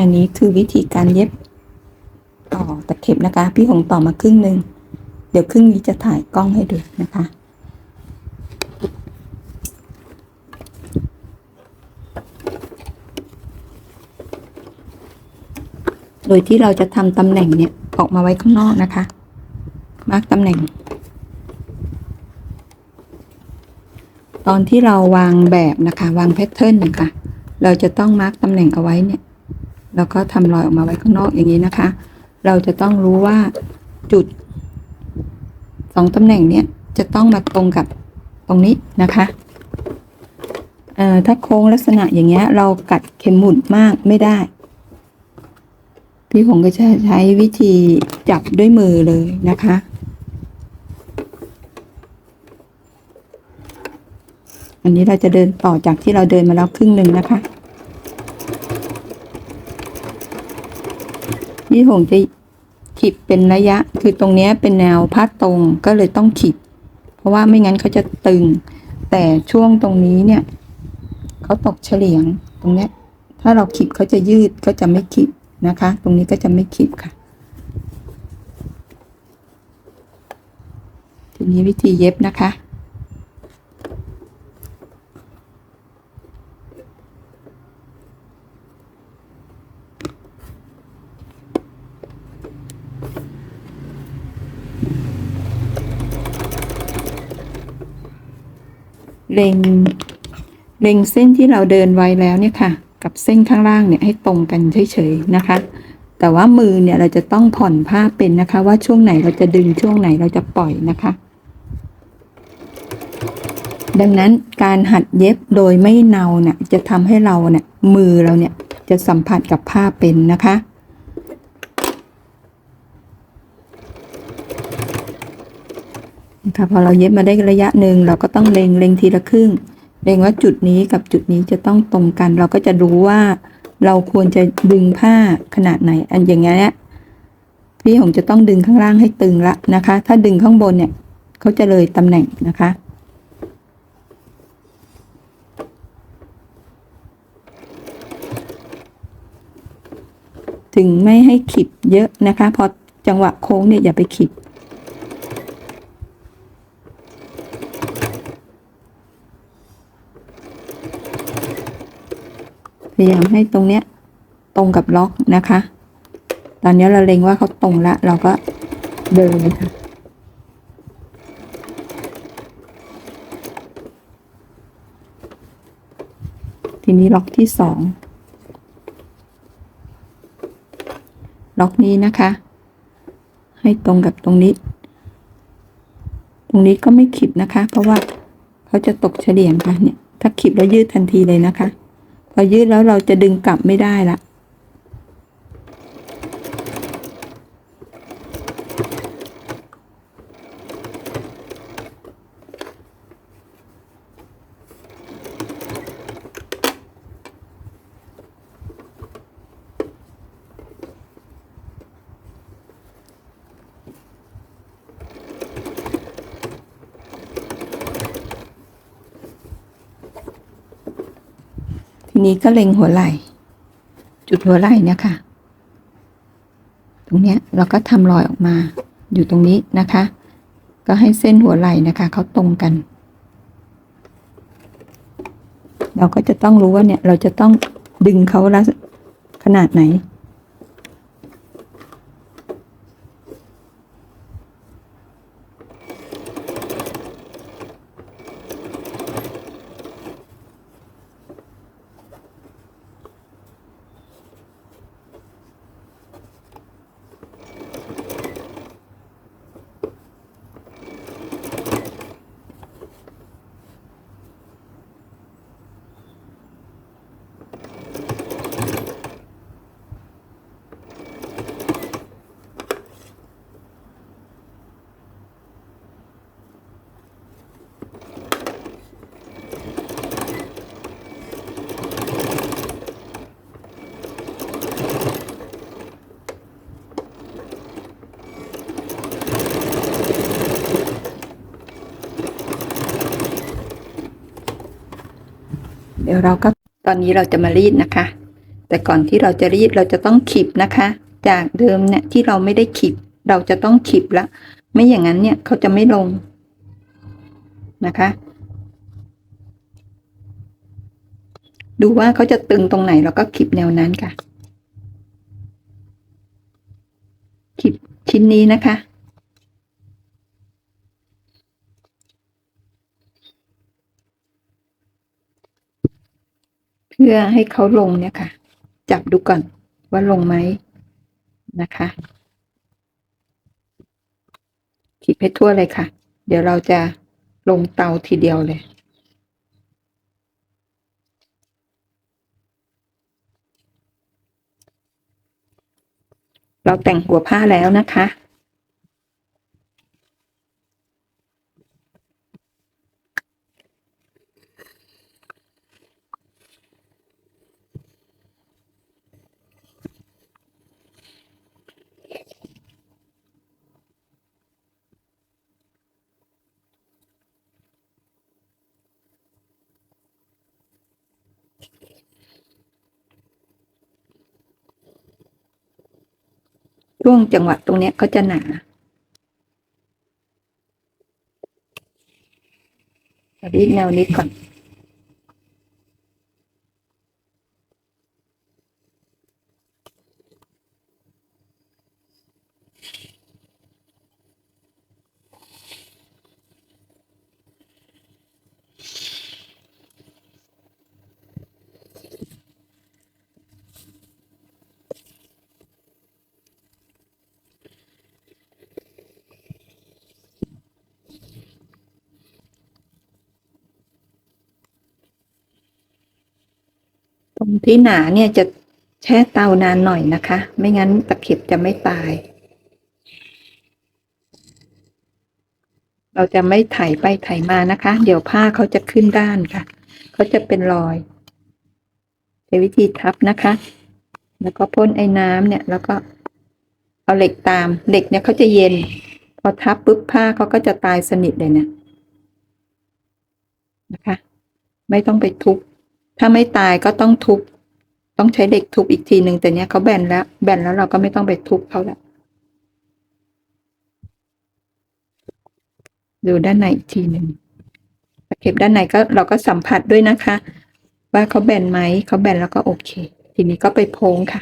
อันนี้คือวิธีการเย็บต่อตะเข็บนะคะ พี่หงต่อมาครึ่งหนึ่งเดี๋ยวครึ่งนี้จะถ่ายกล้องให้ดูนะคะโดยที่เราจะทำตำแหน่งเนี่ยออกมาไว้ข้างนอกนะคะ มาร์กตำแหน่ง ตอนที่เราวางแบบนะคะ วางแพทเทิร์นนะคะ เราจะต้องมาร์กตำแหน่งเอาไว้เนี่ย แล้วก็ทำรอยออกมาไว้ข้างนอกอย่างนี้นะคะ เราจะต้องรู้ว่าจุดสองตำแหน่งเนี่ยจะต้องมาตรงกับตรงนี้นะคะเอ่อถ้าโค้งลักษณะอย่างเงี้ย เรากัดเข็มหมุดมากไม่ได้ พี่ผมก็จะใช้วิธีจับด้วยมือเลยนะคะ อันนี้เราจะเดินต่อจากที่เราเดินมาแล้วครึ่งหนึ่งนะคะ พี่ผมจะขีดเป็นระยะ คือตรงนี้เป็นแนวพาดตรงก็เลยต้องขีด เพราะว่าไม่งั้นเขาจะตึง แต่ช่วงตรงนี้เนี่ยเขาตกเฉลียงตรงนี้ถ้าเราขีดเขาจะยืดก็จะไม่ขีดนะคะ ตรงนี้ก็จะไม่ขีดค่ะ ทีนี้วิธีเย็บนะคะ เล็งเล็งเส้นที่เราเดินไว้แล้วเนี่ยค่ะ กับเส้นข้างล่างเนี่ยให้ตรงกันเฉยๆนะคะ แต่ว่ามือเนี่ยเราจะต้องผ่อนผ้าเป็นนะคะ ว่าช่วงไหนเราจะดึงช่วงไหนเราจะปล่อยนะคะ ดังนั้นการหัดเย็บโดยไม่เนาเนี่ยจะทำให้เราเนี่ยมือเราเนี่ยจะสัมผัสกับผ้าเป็นนะคะ นะคะพอเราเย็บมาได้ระยะหนึ่งเราก็ต้องเล็งเล็งทีละครึ่งเล็งว่าจุดนี้กับจุดนี้จะต้องตรงกัน เราก็จะรู้ว่าเราควรจะดึงผ้าขนาดไหน อันอย่างเงี้ยพี่หงจะต้องดึงข้างล่างให้ตึงละนะคะ ถ้าดึงข้างบนเนี่ยเขาจะเลยตำแหน่งนะคะ ถึงไม่ให้ขีดเยอะนะคะ พอจังหวะโค้งเนี่ยอย่าไปขีด พ ยายามให้ตรงเนี้ยตรงกับล็อกนะคะ ตอนนี้เราเล็งว่าเขาตรงแล้วเราก็เดินค่ะทีนี้ล็อกที่สองล็อกนี้นะคะ ให้ตรงกับตรงนี้ ตรงนี้ก็ไม่ขีดนะคะ เพราะว่าเขาจะตกเฉลี่ยงค่ะเนี่ยถ้าขีดแล้วยืดทันทีเลยนะคะ พอยืดแล้วเราจะดึงกลับไม่ได้ละ นี้ก็เล็งหัวไหล่ จุดหัวไหล่เนี่ยค่ะ ตรงเนี้ยเราก็ทำรอยออกมาอยู่ตรงนี้นะคะ ก็ให้เส้นหัวไหล่นะคะเขาตรงกัน เราก็จะต้องรู้ว่าเนี่ยเราจะต้องดึงเขาละขนาดไหน เดี๋ยวเราก็ตอนนี้เราจะมารีดนะคะ แต่ก่อนที่เราจะรีดเราจะต้องขีบนะคะ จากเดิมเนี่ยที่เราไม่ได้ขีบเราจะต้องขีบละ ไม่อย่างนั้นเนี่ยเขาจะไม่ลงนะคะ ดูว่าเขาจะตึงตรงไหนเราก็ขีบแนวนั้นค่ะขีบชิ้นนี้นะคะ เพื่อให้เขาลงเนี่ยค่ะ จับดูก่อนว่าลงไหมนะคะขีดให้ทั่วเลยค่ะ เดี๋ยวเราจะลงเตาทีเดียวเลย เราแต่งหัวผ้าแล้วนะคะ ช่วงจังหวะตรงนี้ยเขาจะหนารีดแนวนี้ก่อน ตรงที่หนาเนี่ยจะแช่เตานานหน่อยนะคะ ไม่งั้นตะเข็บจะไม่ตาย เราจะไม่ไถไปไถมานะคะ เดี๋ยวผ้าเขาจะขึ้นด้านค่ะ เขาจะเป็นรอยใช้วิธีทับนะคะ แล้วก็พ่นไอ้น้ำเนี่ยแล้วก็เอาเหล็กตามเหล็กเนี่ยเขาจะเย็น พอทับปุ๊บผ้าเขาก็จะตายสนิทเลยเนี่ยนะคะ ไม่ต้องไปทุบ ถ้าไม่ตายก็ต้องทุบ ต้องใช้เด็กทุบอีกทีหนึ่งแต่เนี้ยเขาแบนแล้ว แบนแล้วเราก็ไม่ต้องไปทุบเขาแล้วดูด้านในอีกทีหนึ่งตะเข็บด้านในก็เราก็สัมผัสด้วยนะคะ ว่าเขาแบนไหมเขาแบนแล้วก็โอเค ทีนี้ก็ไปโพงค่ะ